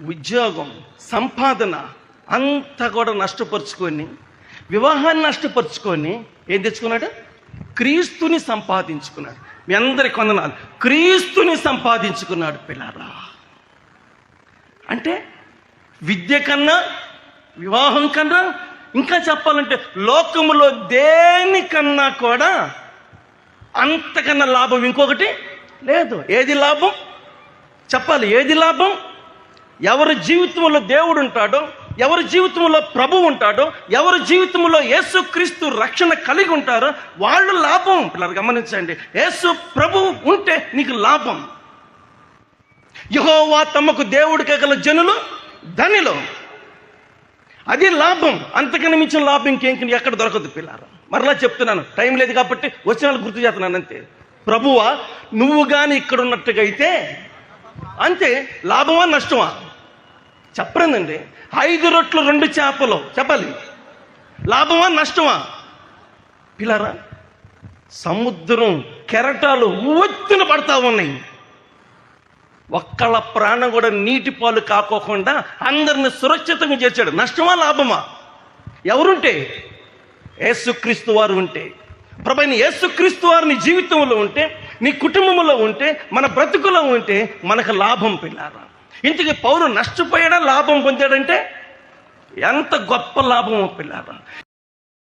ఉద్యోగం సంపాదన అంతా కూడా నష్టపరుచుకొని వివాహాన్ని నష్టపరుచుకొని ఏం తెచ్చుకున్నాడు? క్రీస్తుని సంపాదించుకున్నాడు. మీ అందరి కొందనాలు క్రీస్తుని సంపాదించుకున్నాడు పిల్లరా. అంటే విద్య కన్నా వివాహం కన్నా ఇంకా చెప్పాలంటే లోకములో దేనికన్నా కూడా అంతకన్నా లాభం ఇంకొకటి లేదు. ఏది లాభం? చెప్పాలి. ఏది లాభం? ఎవరి జీవితంలో దేవుడు ఉంటాడో ఎవరి జీవితంలో ప్రభు ఉంటాడో ఎవరి జీవితంలో యేసుక్రీస్తు రక్షణ కలిగి ఉంటారో వాళ్ళు లాభం. పిల్లలు గమనించండి. యేసు ప్రభు ఉంటే నీకు లాభం. యహోవా తమకు దేవుడికి గల జనులు ధనిలో. అది లాభం. అంతకని మించిన లాభం ఇంకేం ఎక్కడ దొరకదు పిల్లలు మరలా చెప్తున్నాను. టైం లేదు కాబట్టి వచ్చిన వాళ్ళు గుర్తు చేస్తున్నాను అంతే. ప్రభువా నువ్వు కానీ ఇక్కడ ఉన్నట్టుగా అయితే అంతే. లాభమా నష్టమా? చెప్పరండి ఐదు రొట్లు రెండు చేపలు. చెప్పాలి. లాభమా నష్టమా? పిల్లరా సముద్రం కెరటాలు ఒత్తున పడతా ఉన్నాయి. ఒక్కళ్ళ ప్రాణం కూడా నీటి పాలు కాకోకుండా అందరిని సురక్షితంగా చేర్చాడు. నష్టమా లాభమా? ఎవరుంటే? యేసుక్రీస్తు వారు ఉంటే. ప్రభైన యేసుక్రీస్తు వారు నీ జీవితంలో ఉంటే నీ కుటుంబంలో ఉంటే మన బ్రతుకులో ఉంటే మనకు లాభం పిల్లారా. ఇంటికి పౌరు నష్టపోయాడా? లాభం పొందాడంటే ఎంత గొప్ప లాభం పిల్లాడు.